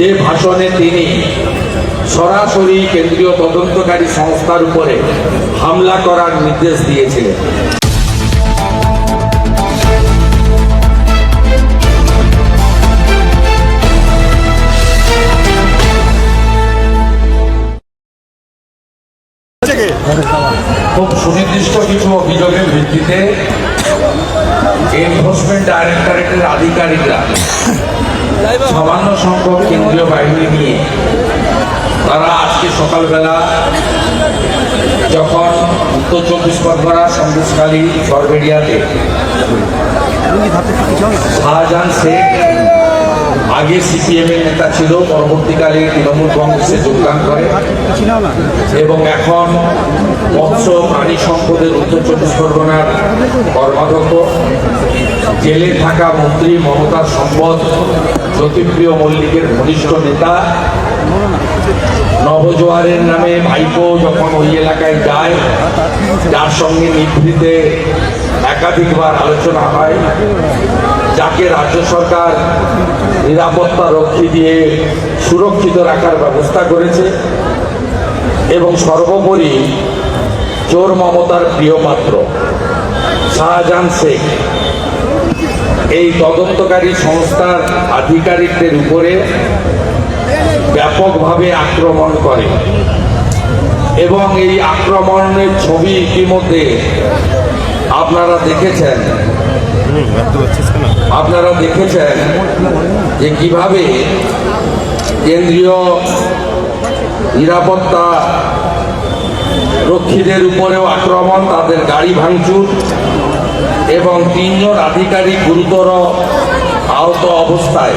যে ভাষণে তিনি সরাসরি কেন্দ্রীয় তদন্তকারী সংস্থার উপরে হামলা করার নির্দেশ দিয়েছিলেন। খুব সুনির্দিষ্ট কিছু অভিযোগের ভিত্তিতে এনফোর্সমেন্ট ডাইরেক্টরেটের আধিকারিকরা সামান্য সংখ্যক কেন্দ্রীয় বাহিনী নিয়ে তারা আজকে সকালবেলা যখন উত্তর চব্বিশ পরগনা সন্দেশকালী সরবেরিয়াতে শাহজাহান শেখ আগে সিপিএম এর নেতা ছিল, পরবর্তীকালে তৃণমূল কংগ্রেসে যোগদান করে। এবং এখন মৎস্য প্রাণী সম্পদের উত্তর চব্বিশ পরগনার কর্মাধ্যক্ষ। জেলে থাকা মন্ত্রী মমতার সম্পদ, জ্যোতিপ্রিয় মল্লিকের ঘনিষ্ঠ নেতা। নবজোয়ারের নামে ভাইপো যখন ওই এলাকায় যায়, যার সঙ্গে নিভৃতে একাধিকবার আলোচনা হয়। যাকে রাজ্য সরকার নিরাপত্তা রক্ষী দিয়ে সুরক্ষিত রাখার ব্যবস্থা করেছে এবং সর্বোপরি চোর মমতার প্রিয় পাত্র শাহজাহান শেখ। এই তদন্তকারী সংস্থার আধিকারিকদের উপরে ব্যাপকভাবে আক্রমণ করে এবং এই আক্রমণের ছবি ইতিমধ্যে আপনারা দেখেছেন। আপনারা দেখেছেন যে কীভাবে কেন্দ্রীয় নিরাপত্তা রক্ষীদের উপরেও আক্রমণ, তাদের গাড়ি ভাঙচুর এবং তিনজন আধিকারিক গুরুতর আহত অবস্থায়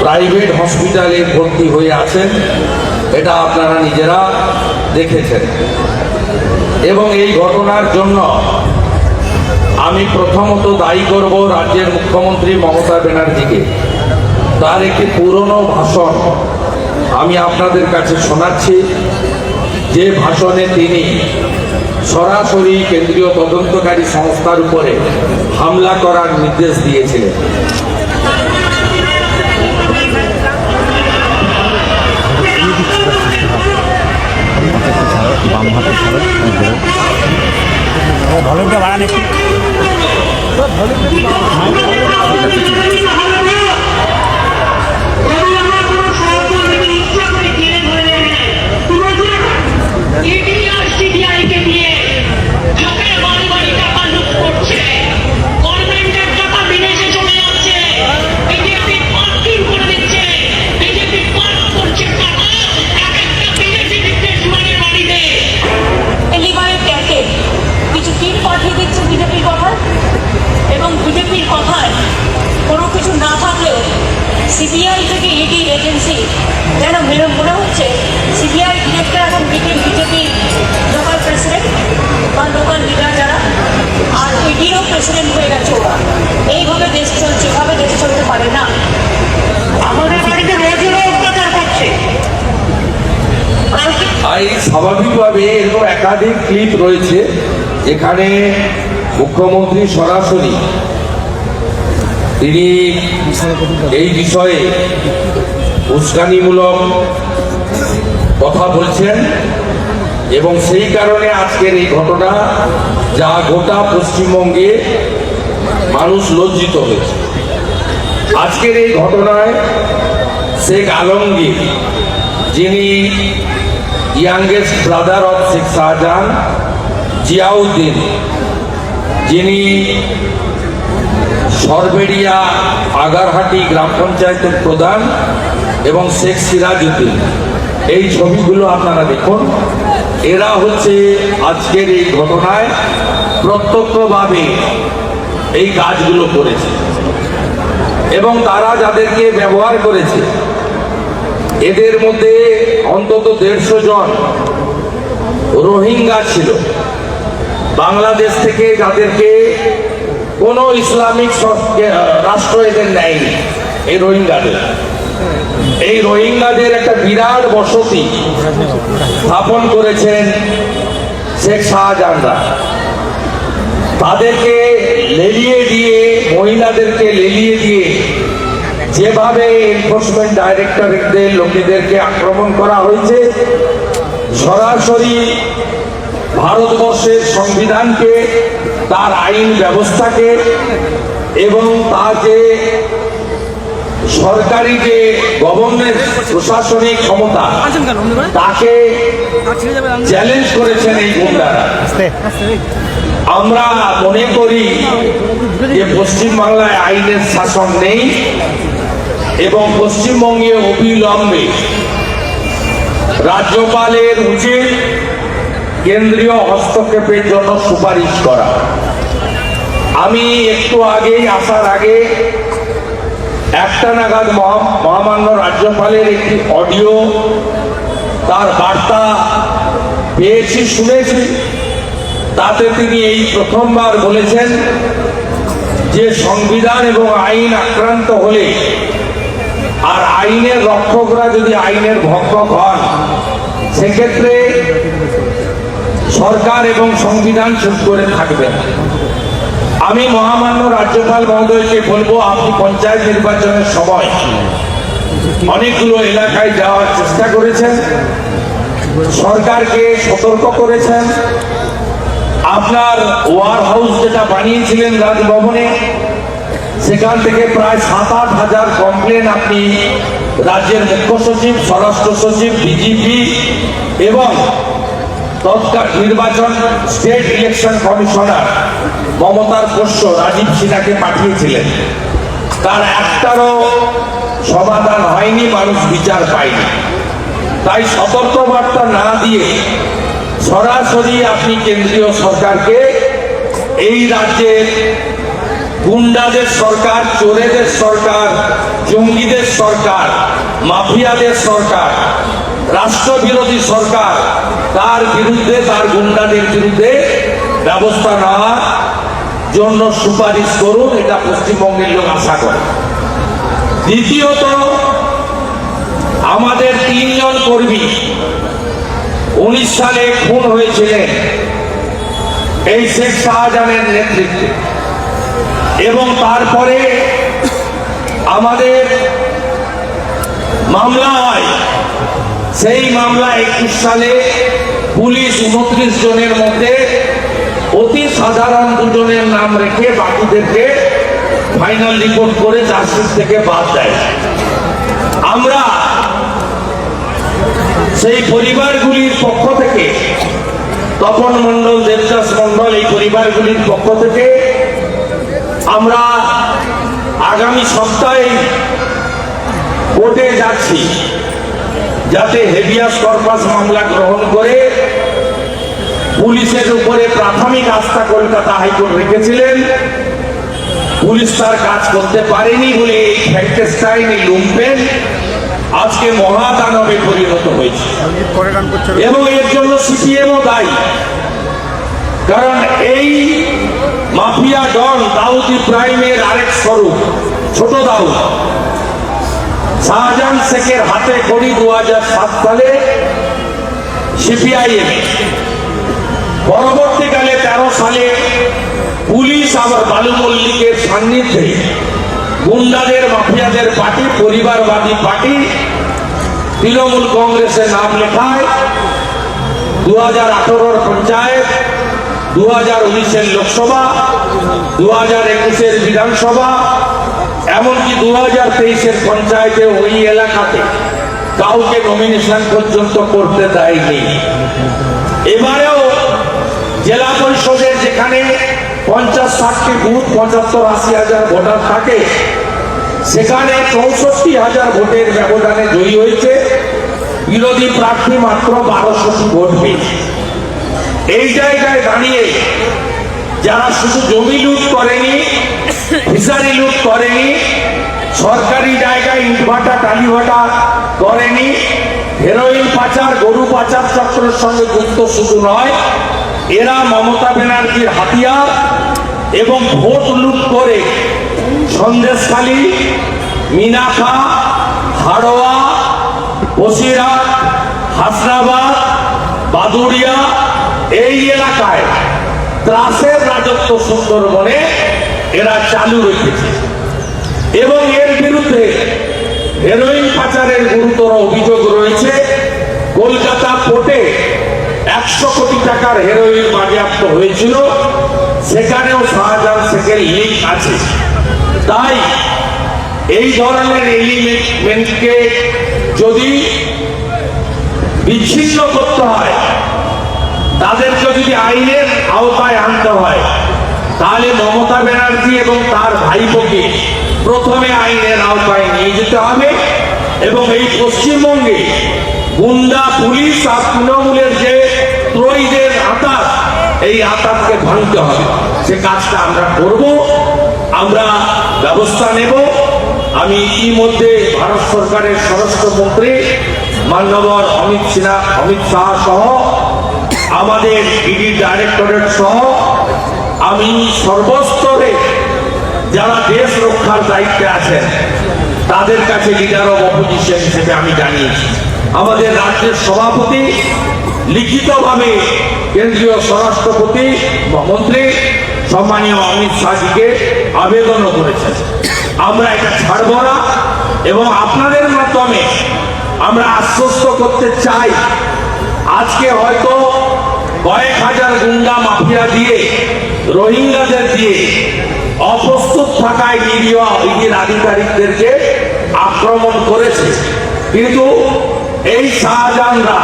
প্রাইভেট হসপিটালে ভর্তি হয়ে আছেন, এটা আপনারা নিজেরা দেখেছেন। এবং এই ঘটনার জন্য আমি প্রথমত দায়ী করব রাজ্যের মুখ্যমন্ত্রী মমতা ব্যানার্জিকে। তার একটি পুরনো ভাষণ আমি আপনাদের কাছে শোনাচ্ছি। যে ভাষণে তিনি সরাসরি কেন্দ্রীয় তদন্তকারী সংস্থার উপরে হামলা করার নির্দেশ দিয়েছিলেন। একটু। সিবিআইকে এই স্বাভাবিকভাবে এরকম একাধিক ক্লিপ রয়েছে যেখানে মুখ্যমন্ত্রী সরাসরি তিনি এই বিষয়ে উস্কানিমূলক কথা বলছেন এবং সেই কারণে আজকের এই ঘটনা যা গোটা পশ্চিমবঙ্গে মানুষ লজ্জিত হয়েছে। আজকের এই ঘটনায় শেখ আলমগীর যিনি youngest brother of Sheikh Shahjahan Ziauddin যিনি সরবেরিয়া আগারহাটি গ্রাম পঞ্চায়েতের প্রধান এবং শেখ সিরাজউদ্দিন। এই ছবিগুলো আপনারা দেখুন। এরা হচ্ছে আজকের এই ঘটনায় প্রত্যক্ষভাবে এই কাজগুলো করেছে। এবং তারা যাদেরকে ব্যবহার করেছে এদের মধ্যে অন্তত দেড়শো জন রোহিঙ্গা ছিল। বাংলাদেশ থেকে যাদেরকে কোনো ইসলামিক রাষ্ট্র এদের নেয়নি, এই রোহিঙ্গাদের। এই রোহিঙ্গাদের একটা বিরাট বসতি স্থাপন করেছেন শেখ শাহজাহানরা। তাদেরকে লেলিয়ে দিয়ে, মহিলাদেরকে লেলিয়ে দিয়ে যেভাবে এনফোর্সমেন্ট ডাইরেক্টরেটদের লোকেদেরকে আক্রমণ করা হয়েছে, সরাসরি ভারতবর্ষের সংবিধানকে, তার আইন ব্যবস্থাকে এবং তার যে সরকারি যে গভর্নমেন্ট প্রশাসনিক ক্ষমতা, তাকে চ্যালেঞ্জ করেছেন এই গুন্ডারা আমরা মনে করি যে পশ্চিমবাংলায় আইনের শাসন নেই। এবং পশ্চিমবঙ্গে অবিলম্বে রাজ্যপালের উচিত কেন্দ্রীয় হস্তক্ষেপের জন্য সুপারিশ করা। আমি একটু আগেই আসার আগে একটা নাগাদ মহা- মহামান্য রাজ্যপালের একটি অডিও তার বার্তা পেয়েছি, শুনেছি। তাতে তিনি এই প্রথমবার বলেছেন যে সংবিধান এবং আইন আক্রান্ত হলে আর আইনের রক্ষকরা যদি আইনের ভক্ষক হন, সেক্ষেত্রে সরকার এবং সংবিধান চুপ করে থাকবে আমি মহামান্য রাজ্যপাল মহোদয়কে বলব, আপনি পঞ্চায়েত নির্বাচনের সময় অনেকগুলো এলাকায় যাওয়ার চেষ্টা করেছেন, সরকারকে সতর্ক করেছেন। আপনার ওয়ার হাউস যেটা বানিয়েছিলেন রাজভবনে সেখান থেকে প্রায় সাত আট হাজার কমপ্লেন আপনি রাজ্যের মুখ্য সচিব, স্বরাষ্ট্র সচিব ডিজিপি এবং তৎকাল নির্বাচন স্টেট ইলেকশন কমিশনার মমতার পোষ্য রাজীব সিনহাকে পাঠিয়েছিলেন। তার একটারও সমাধান হয়নি, মানুষ বিচার পায়নি। তাই সতর্কবার্তা না দিয়ে সরাসরি আপনি কেন্দ্রীয় সরকারকে এই রাজ্যের গুন্ডাদের সরকার, চোরেদের সরকার, জঙ্গিদের সরকার, মাফিয়াদের সরকার, রাষ্ট্রবিরোধী সরকার, তার বিরুদ্ধে, তার গুন্ডাদের বিরুদ্ধে ব্যবস্থা নেওয়ার জন্য সুপারিশ করুন, এটা পশ্চিমবঙ্গের লোক আশা করে। দ্বিতীয়ত, আমাদের তিনজন কর্মী উনিশ সালে খুন হয়েছিলেন এই শেখ শাহজাহানের নেতৃত্বে। এবং তারপরে আমাদের মামলা হয়। সেই মামলা একুশ সালে পুলিশ উনত্রিশ জনের মধ্যে অতি সাধারণ দুজনের নাম রেখে বাকিদেরকে ফাইনাল রিপোর্ট করে চার্জশিট থেকে বাদ দেয়। আমরা সেই পরিবারগুলির পক্ষ থেকে তপন মণ্ডল, দেবদাস মণ্ডল এই পরিবারগুলির পক্ষ থেকে আমরা আগামী সপ্তাহে কোর্টে যাচ্ছি যাতে হেভিয়াস কর্পাস মামলা গ্রহণ করে পুলিশের উপরে প্রাথমিক আস্থা কলকাতা হাইকোর্ট রেখেছিলেন। পুলিশ তার কাজ করতে পারেনি বলে এই ফ্র্যাঙ্কেস্টাইন এই লুম্পেন আজকে মহাদানবে পরিণত হয়েছে। এবং এর জন্য সিপিএমও দায়ী। কারণ এই মাফিয়া ডন দাউদ ইব্রাহিমের আরেক স্বরূপ, ছোট দাউদ। শাহজাহান শেখের হাতে করি দু হাজার সাত সালে সিপিআইএম। পরবর্তীকালে তেরো সালে পুলিশ আবার বালু মল্লিকের সান্নিধ্যে গুন্ডাদের, মাফিয়াদের পার্টি, পরিবারবাদী পার্টি তৃণমূল কংগ্রেসের নাম লেখায়। দু হাজার আঠারোর পঞ্চায়েত দু হাজার উনিশের লোকসভা দু হাজার একুশের বিধানসভা, এমনকি দু হাজার তেইশের ওই এলাকাতে কাউকে পর্যন্ত করতে এবারেও জেলা পরিষদের যেখানে পঞ্চাশ ষাটটি বুথ, পঁচাত্তর আশি হাজার ভোটার থাকে, সেখানে চৌষট্টি হাজার ভোটের ব্যবধানে জয়ী হয়েছে। বিরোধী প্রার্থী মাত্র বারোশোটি ভোট পেয়েছে। এই জায়গায় দাঁড়িয়ে যারা শুধু জমি লুট করেনি ফিসারি লুট করেনি, সরকারি জায়গায় ইটভাটা, টালিভাটা করেনি হেরোইন পাচার, গরু পাচার চক্রের সঙ্গে যুক্ত শুধু নয়, এরা মমতা ব্যানার্জির হাতিয়ার এবং ভোট লুট করে সন্দেশখালী মিনাখা হাড়োয়া, বসিরহাট, হাসনাবাদ, বাদুড়িয়া এই এলাকায় ত্রাসের রাজত্ব সুন্দরবনে এরা চালু রেখেছে। এবং এর বিরুদ্ধে হেরোইন পাচারের গুরুতর অভিযোগ রয়েছে। কলকাতা পোর্টে একশো কোটি টাকার হেরোইন বাজেয়াপ্ত হয়েছিল। সেখানেও শাহজাহান শেখের লিঙ্ক আছে। তাই এই ধরনের এলিমেন্টকে যদি বিচ্ছিন্ন করতে হয় তাদেরকে যদি আইনের আওতায় আনতে হয়, তাহলে মমতা ব্যানার্জি এবং তার ভাইপোকে প্রথমে আইনের আওতায় নিয়ে যেতে হবে এবং এই পশ্চিমবঙ্গে গুন্ডা, পুলিশ আর তৃণমূলের যে ত্রয়ীদের আতাত, এই আতাতকে ভাঙতে হবে। সে কাজটা আমরা করব, আমরা ব্যবস্থা নেব। আমি ইতিমধ্যে ভারত সরকারের স্বরাষ্ট্রমন্ত্রী মান্যবর অমিত সিনহা, অমিত শাহ সহ আমাদের ইডি ডাইরেক্টরেট সহ আমি সর্বস্তরে যারা দেশ রক্ষার দায়িত্বে আছেন, তাদের কাছে লিডার অব অপোজিশন হিসেবে আমি জানিয়েছি। আমাদের রাজ্যের সভাপতি, লিখিতভাবে কেন্দ্রীয় স্বরাষ্ট্রপতি মন্ত্রী, সম্মানীয় অমিত শাহজিকে আবেদনও করেছেন। আমরা এটা ছাড়ব না এবং আপনাদের মাধ্যমে আমরা আশ্বস্ত করতে চাই। আজকে হয়তো হাজার গুন্ডা মাফিয়া দিয়ে, রোহিঙ্গাদের দিয়ে অপ্রস্তুত থাকায় নিরীহ আধিকারিকদেরকে আক্রমণ করেছে। কিন্তু এই শাহজাহানরা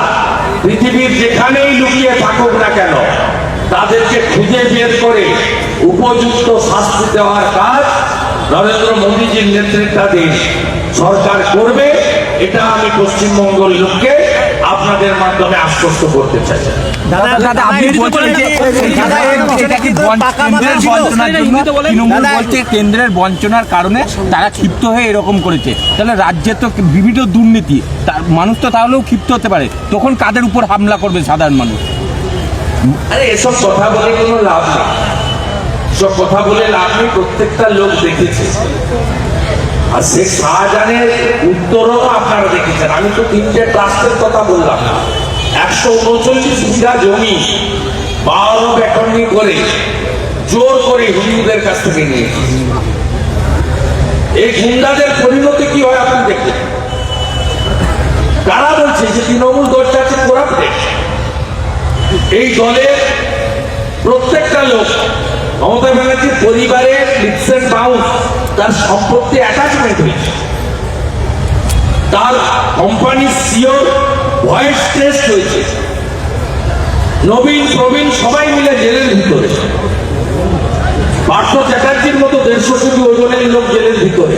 পৃথিবীর যেখানেই লুকিয়ে থাকুক না কেন, তাদেরকে খুঁজে বের করে উপযুক্ত শাস্তি দেওয়ার কাজ নরেন্দ্র মোদীজির নেতৃত্বাধীন সরকার করবে, এটা আমি পশ্চিমবঙ্গের লোককে আপনাদের মাধ্যমে আশ্বস্ত করতে চাই। দাদা দাদা আপনি বলছেন যে দাদা এটা কি কেন্দ্রের বঞ্চনার জন্য তৃণমূল বলছে কেন্দ্রের বঞ্চনার কারণে তারা ক্ষিপ্ত হয়ে এরকম করেছে। তাহলে রাজ্যে তো বিভিন্ন দুর্নীতি তার মানুষ তো তাহলেও ক্ষিপ্ত হতে পারে। তখন কাদের উপর হামলা করবে সাধারণ মানুষ? আরে এসব কথা বলে কোনো লাভ নেই। সব কথা বলে লাভ নেই প্রত্যেকটা লোক দেখেছে। আর শেখ শাহজাহানের উত্তরও আপনারা দেখেছেন। আমি তো তিনটে ট্রাস্টের কথা বললাম না। একশো উনচল্লিশ বিঘা জমি বারো ব্যাকরণি করে জোর করে হিন্দুদের কাছ থেকে নিয়েছে এই গুন্ডাদের পরিণতি কি হয় আপনি দেখবেন কারা বলছে যে তৃণমূল দলটা আছে করাপ্টেড এই দলের প্রত্যেকটা লোক মমতা ব্যানার্জির পরিবারের লিপস এন্ড বাউন্স তার সম্পত্তি অ্যাটাচমেন্ট হয়েছে। তার কোম্পানির সিওর ভয়েস টেস্ট হয়েছে। নবীন, প্রবীণ সবাই মিলে জেলের ভিতরে। পার্থ চ্যাটার্জির মতো দেড়শো কোটি ওজনের লোক জেলের ভিতরে।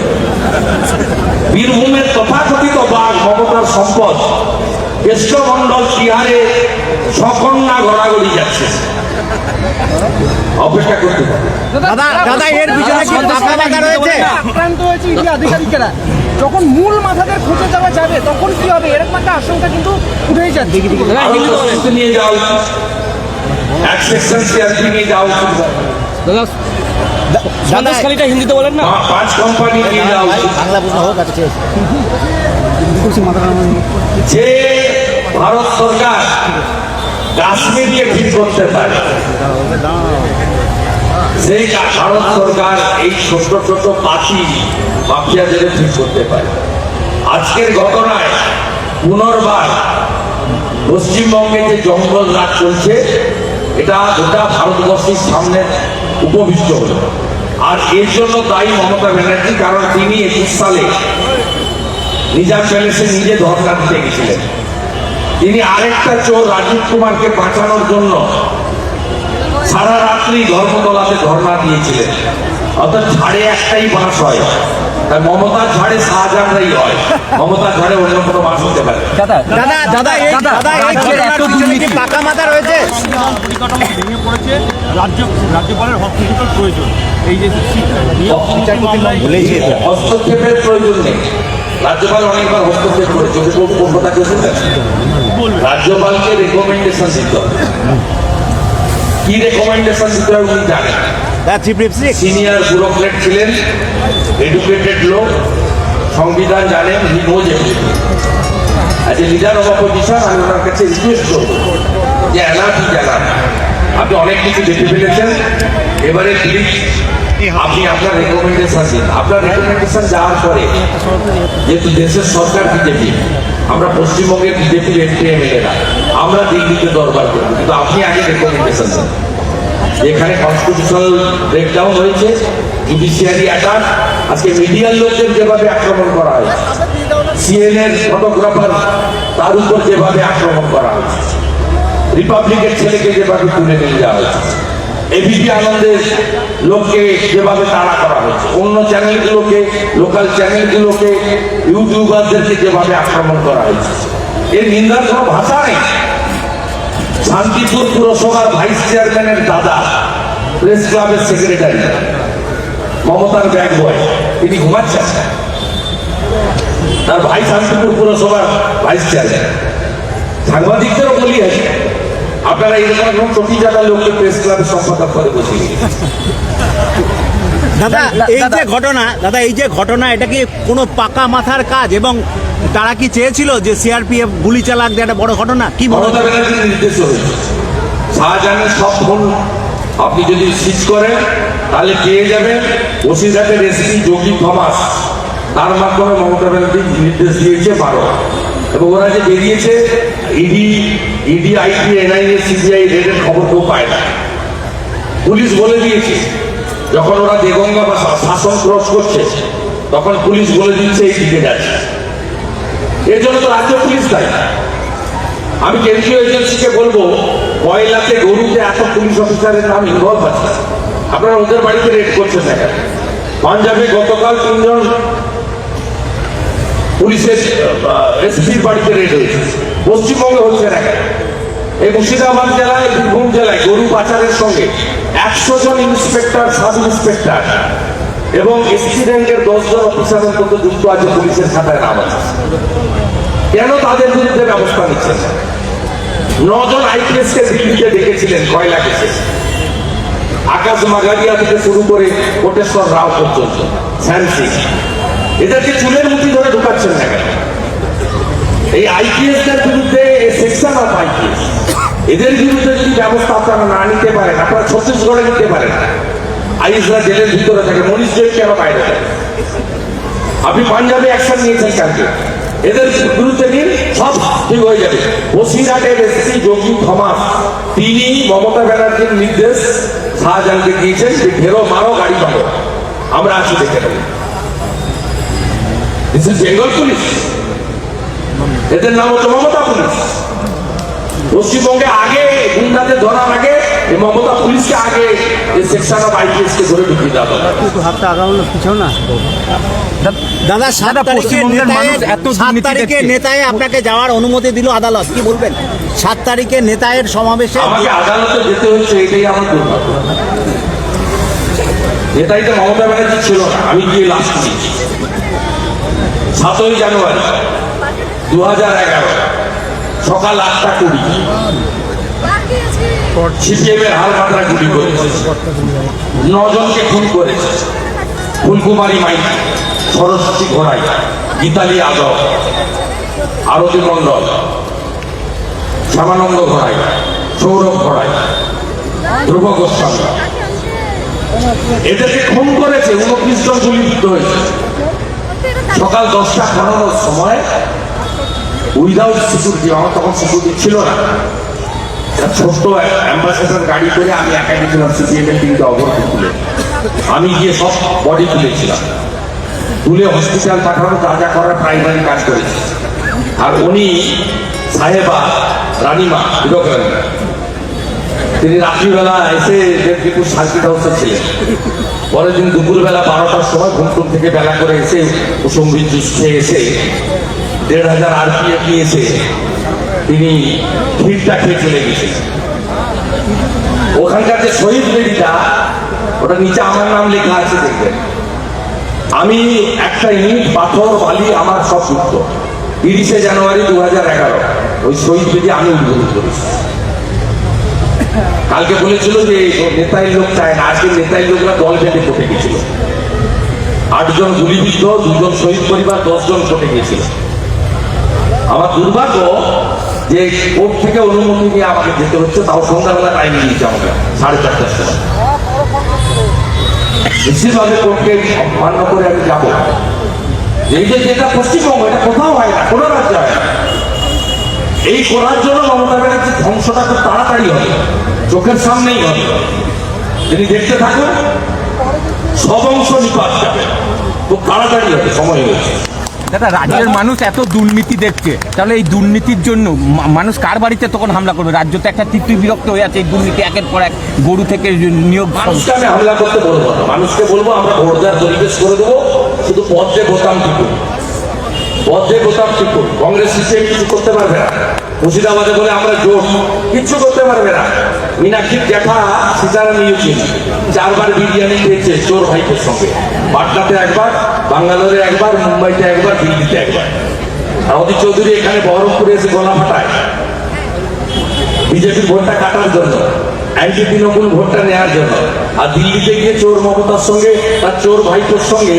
বীরভূমের তথাকথিত বাঘ, মমতার সম্পদ। কেষ্টমন্ডল তিহারে সকন্যা গড়াগড়ি যাচ্ছে। অপেক্ষা করতে পারে দাদা দাদা এর পিছনে কি পাকা মাথা রয়েছে? আক্রান্ত হয়েছে ইডি আধিকারিকেরা। যখন মূল মাথাদের খুঁজে যাওয়া যাবে তখন কি হবে? এরকম একটা আশঙ্কা কিন্তু উঠেই যাচ্ছে। নিয়ে যাওয়া উচিত। এক সেকশন সিআরপি নিয়ে যাওয়া উচিত। দাদা সন্দেশখালীটা হিন্দিতে বলেন না। পাঁচ কোম্পানি নিয়ে যাওয়া উচিত। বাংলা প্রশ্ন হোক আছে যে ভারত সরকার কাশ্মীরকে ঠিক করতে পারে। সেই ভারত সরকার এই ছোট ছোট পাখি মাফিয়াদের ঠিক করতে পারে। আজকের ঘটনায় পুনর্বার পশ্চিমবঙ্গে যে জঙ্গল রাজ চলছে, এটা গোটা ভারতবর্ষের সামনে উপবিষ্ট হলো। আর এর জন্য দায়ী মমতা ব্যানার্জি, কারণ তিনি একুশ সালে নিজাম প্যালেসে নিজে ধর্ণা দিতে গেছিলেন। তিনি আরেকটা চোর রাজীব কুমারকে বাঁচানোর জন্য সারা রাত্রি ধর্মতলাতে ধর্ণা দিয়েছিলেন। অর্থাৎ ঝাড়ে একটাই বাঁশ হয়। তাই মমতার ঝাড়ে শাহজাহানরাই হয়। মমতার ঝাড়ে অন্য কোনো বাঁশ হতে পারে দাদা দাদা দাদা। পাকা মাথা রয়েছে? পরিকাঠামো ভেঙে পড়েছে। রাজ্য রাজ্যপালের হস্তক্ষেপের প্রয়োজন। এই যে হস্তক্ষেপের প্রয়োজন নেই। রাজ্যপাল অনেকবার হস্তক্ষেপ করেছে। কথা রাজ্যপালকে রেকমেন্ডেশন দিতে হবে। কি রেকমেন্ডেশন দিতে হবে উনি জানেন। সিনিয়র ব্যুরোক্রেট ছিলেন এডুকেটেড লোক সংবিধান জানেন he knows as a leader of opposition আমি ওনার কাছে রিকোয়েস্ট করব যে অ্যালার্ট জানান আপনি অনেক কিছু দেখে ফেলেছেন। এবারে প্লিজ আপনি আপনার রেকমেন্ডেশন আপনার রেকমেন্ডেশন যাওয়ার পরে যেহেতু দেশের সরকার বিজেপি, আমরা পশ্চিমবঙ্গের বিজেপির এমপি এমএলএরা আমরা দিল্লিতে দরবার করব। কিন্তু আপনি আগে রেকমেন্ডেশন দেন। এখানে কনস্টিটিউশনাল ব্রেকডাউন হয়েছে জুডিশিয়ারি অ্যাটাক আজকে মিডিয়ার লোকদের যেভাবে আক্রমণ করা হয়েছে সিএনএন ফটোগ্রাফার তার উপর যেভাবে আক্রমণ করা হয়েছে রিপাবলিকের ছেলেকে যেভাবে তুলে নিয়ে যাওয়া হয়েছে। এবিপি আনন্দের লোককে যেভাবে তাড়া করা হয়েছে, অন্য চ্যানেলগুলোকে লোকাল চ্যানেলগুলোকে ইউটিউবারদেরকে যেভাবে আক্রমণ করা হয়েছে, এর নিন্দার কোনো ভাষা নেই। শান্তিপুর পুরসভার ভাইস চেয়ারম্যানের দাদা প্রেস ক্লাবের সেক্রেটারি মমতার ব্যাগ বয় তিনি ঘুমাচ্ছেন। তার ভাই শান্তিপুর পুরসভার ভাইস চেয়ারম্যান সাংবাদিকদেরও বলি আছে আপনারা এইরকম একজন চটি জানা লোককে প্রেস ক্লাবের সম্পাদক করে দিন। দাদা এই যে ঘটনা দাদা এই যে ঘটনা এটা কি কোনো পাকা মাথার কাজ এবং তারা কি চেয়েছিল যে সিআরপিএফ গুলি চালাক একটা বড় ঘটনা? কি মমতা ব্যানার্জির নির্দেশ হয়েছে। শাহজাহানের সব ফোন আপনি যদি সিজ করেন তাহলে পেয়ে যাবেন বসিরহাটের এসপি যোগী থমাস তার মাধ্যমে মমতা ব্যানার্জি নির্দেশ দিয়েছে বারো। এবং ওরা যে বেরিয়েছে ED ED IT NIA, CBI রেডের খবর কেউ পায় না। পুলিশ বলে দিয়েছে, যখন ওরা দেগঙ্গা বা শাসন ক্রস করছে, তখন পুলিশ বলে দিচ্ছে এই দিকে যাচ্ছে। এর জন্য তো রাজ্য পুলিশ দায়ী। আমি কেন্দ্রীয় এজেন্সিকে বলব, কয়লাতে, গরুতে এত পুলিশ অফিসারের নাম ইনভলভ আছে? আপনারা ওদের বাড়িতে রেড করছেন না পাঞ্জাবে গতকাল তিনজন পুলিশের এসপির বাড়িতে রেড হয়েছে। পশ্চিমবঙ্গে হচ্ছে না। এই মুর্শিদাবাদ জেলায়, বীরভূম জেলায় গরু পাচারের সঙ্গে একশো জন ইন্সপেক্টর, সাব ইন্সপেক্টর এবং এসপি র্যাঙ্কের দশজন অফিসার অন্তত যুক্ত আছে, পুলিশের খাতায় নাম আছে। কেন তাদের বিরুদ্ধে ব্যবস্থা নিচ্ছেন না? নজন আইপিএস কে দিল্লিতে ডেকেছিলেন কয়লা কেসে আকাশ মাগারিয়া থেকে শুরু করে কোটেশ্বর রাও পর্যন্ত এদেরকে চুলের মুঠি ধরে ঢুকাচ্ছেন না কেন? এই আইপিএস দের বিরুদ্ধে সেকশন অফ আইপিএস এদের বিরুদ্ধে যদি ব্যবস্থা আপনারা না নিতে পারেন, আপনারা ছত্তিশগড়ে নিতে পারেন। আইসরা জেলের ভিতরে থাকে, মনীষ জৈন কেন বাইরে থাকে? আপনি পাঞ্জাবে অ্যাকশন নিয়েছেন কালকে। এদের বিরুদ্ধে নিন সব ঠিক হয়ে যাবে। বসিরহাটের এসপি যোগী থমাস, তিনি মমতা ব্যানার্জির নির্দেশ শাহজাহানকে দিয়েছেন যে ঘেরো মারো, গাড়ি মারো আমরা আছি দেখে নেব। দিস ইজ বেঙ্গল পুলিশ এদের নাম হচ্ছে মমতা পুলিশ। পশ্চিমবঙ্গে আগে গুন্ডাদের ধরার আগে এই মমতা পুলিশকে আগে এই সেকশন অফ আইপিএস কে ধরে ঢুকিয়ে দেওয়া দরকার। দাদা সাত দাদা, তারিখে পশ্চিমবঙ্গের মানুষ নেতায়ের এত সাত তারিখে নেতায় আপনাকে যাওয়ার অনুমতি দিল আদালত কি বলবেন? সাত তারিখে নেতায়ের সমাবেশে আমাকে আদালতে যেতে হচ্ছে এটাই আমার দুর্ভাগ্য। এটাই তো মমতা ব্যানার্জি ছিল না আমি গিয়ে লাস্ট দিয়েছি সাতই জানুয়ারি। দু হাজার এগারো। সকাল আটটা কুড়ি। সিপিএম এর হাল মাত্রা গুলি করেছে। নজনকে খুন করেছে। ফুলকুমারী মাইতি, সরস্বতী ঘোড়াই, গীতালি আদব, আরতি মণ্ডল, শ্যামানন্দ ঘোড়াই, সৌরভ ঘোড়াই, ধ্রুব গোস্বামী। এদেরকে খুন করেছে, উনত্রিশ জন গুলিবিদ্ধ হয়েছে। সকাল দশটা পনেরোর সময় উইদাউট সিকিউরিটি আমার তখন সিকিউরিটি ছিল না। ছোট্ট অ্যাম্বাসেডার গাড়ি করে আমি একা গেছিলাম সিপিএম এর দিকে অবরোধ তুলে। আমি গিয়ে সব বডি তুলেছিলাম। তুলে হসপিটাল পাঠানো, যা যা করার প্রাইমারি কাজ করেছি। আর উনি সাহেবা, রানিমা হীরক তিনি রাত্রিবেলা এসে দেবদীপুর সার্কিট হাউসে ছিলেন। পরের দিন দুপুরবেলা বারোটার সময় ঘুম টুম থেকে বেলা করে এসে কুসুম্বি জুস খেয়ে এসে দেড় হাজার আরপিএফ নিয়ে এসে তিনি ভিড়টা খেয়ে চলে ওখানকার যে শহীদ ওটা নিচে আমার নাম লেখা আছে, দেখবেন। আমি একটা ইট পাথর, বালি, আমার সব যুক্ত। তিরিশে জানুয়ারি দু হাজার এগারো, ওই শহীদ বেদি আমি উদ্বোধন করেছি। কালকে বলেছিল যে নেতাই লোক চায় না, আজকে নেতাই লোকরা দল বেঁধে কোটে গেছিল। আটজন গুলিবিদ্ধ, দুজন শহীদ পরিবার, দশজন কোটে গিয়েছিল। আমার দুর্ভাগ্য যে কোর্ট থেকে অনুমতি নিয়ে আমাকে যেতে হচ্ছে, তাও সন্ধ্যাবেলা টাইম নিয়েছে আমাকে, সাড়ে চারটার সময়। নিশ্চিতভাবে কোর্টকে মান্য করে আমি যাব। এই যে যেটা পশ্চিমবঙ্গ, এটা কোথাও হয় না, কোনো রাজ্যে হয় না। এই করার জন্য মমতা ব্যানার্জির ধ্বংসটা খুব তাড়াতাড়ি হবে, চোখের সামনেই হবে। তিনি দেখতে থাকুন সব অংশ নিপাত যাবে, খুব তাড়াতাড়ি হবে, সময় হয়েছে। দাদা রাজ্যের মানুষ এত দুর্নীতি দেখছে। তাহলে এই দুর্নীতির জন্য মানুষ কার বাড়িতে তখন হামলা করবে? রাজ্য তো একটা তৃতীয় বিরক্ত হয়ে আছে এই দুর্নীতি একের পর এক গরু থেকে নিয়োগ মানুষকে আমি হামলা করতে বলব না। মানুষকে বলব আমরা ভোট দেওয়ার পরিবেশ করে দেবো। শুধু পদ্মে বোতাম টিপুন পদ্মে বোতাম টিপুন কংগ্রেস সিপিএম কিছু করতে পারবে না। মুর্শিদাবাদে বলে আমরা জোট কিচ্ছু করতে পারবে না। মীনাক্ষীর জ্যাঠা সীতারাম ইউজিন, চারবার বিরিয়ানি খেয়েছে, চোর ভাইপের সঙ্গে। পাটনাতে একবার, বাঙ্গালোরে একবার, মুম্বাইতে একবার, দিল্লিতে একবার। আর চৌধুরী এখানে বহরমপুরে এসে গলা ফাটায়। বিজেপির ভোটটা কাটার জন্য অ্যান্টি তৃণমূল ভোটটা নেওয়ার জন্য। আর দিল্লিতে গিয়ে চোর মমতার সঙ্গে, তার চোর ভাইপোর সঙ্গে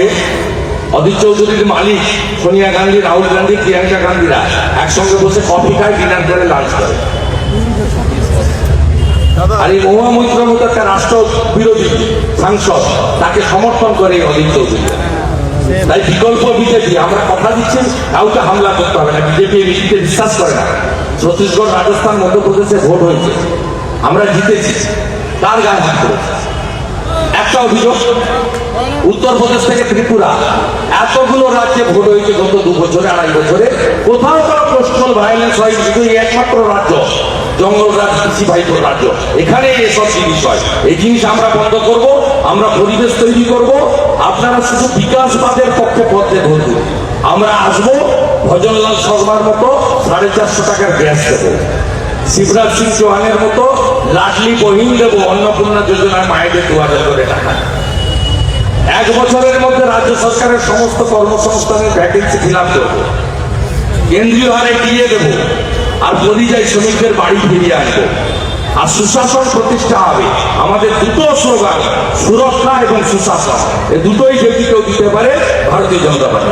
অধীর চৌধুরীর মালিক সোনিয়া গান্ধী, রাহুল গান্ধী, প্রিয়াঙ্কা গান্ধীরা একসঙ্গে বসে কফি খায়, ডিনার করে লাঞ্চ করে। আর এই মহুয়া মৈত্রের মতো একটা রাষ্ট্র বিরোধী সাংসদ, তাকে সমর্থন করে এই চৌধুরী তাই বিকল্প বিজেপি, আমরা কথা দিচ্ছি, কাউকে হামলা করতে হবে না, বিজেপি এই নীতিতে বিশ্বাস করে না। ছত্তিশগড়, রাজস্থান, মধ্যপ্রদেশে ভোট হয়েছে। আমরা জিতেছি, তার গায়ে হাত করেছে একটা অভিযোগ। উত্তরপ্রদেশ থেকে ত্রিপুরা। এতগুলো রাজ্যে ভোট হয়েছে গত দু বছরে, আড়াই বছরে। কোথাও কোনো পোস্টাল ভায়োলেন্স হয় শুধু একমাত্র রাজ্য। জঙ্গলরাজ কৃষি ভাইপোর রাজ্য। এখানে এসব জিনিস হয়। এই জিনিস আমরা বন্ধ করব, আমরা পরিবেশ তৈরি করব। আপনারা শুধু বিকাশবাদের পক্ষে পথে ধরুন। আমরা আসব, ভজনলাল শর্মার মতো সাড়ে চারশো টাকার গ্যাস দেবো। শিবরাজ সিং চৌহানের মতো লাডলি বহিন দেবো, অন্নপূর্ণা যোজনায় মায়েদের দু হাজার করে টাকা। এক বছরের মধ্যে রাজ্য সরকারের সমস্ত কর্মসংস্থানের ভ্যাকেন্সি ফিল আপ করব। কেন্দ্রীয় হারে দিয়ে দেবো আর পরিযায়ী শ্রমিকদের বাড়ি ফিরিয়ে আনব। আর সুশাসন প্রতিষ্ঠা হবে। আমাদের দুটো স্লোগান, সুরক্ষা এবং সুশাসন। এই দুটোই যদি কেউ দিতে পারে, ভারতীয় জনতা পার্টি।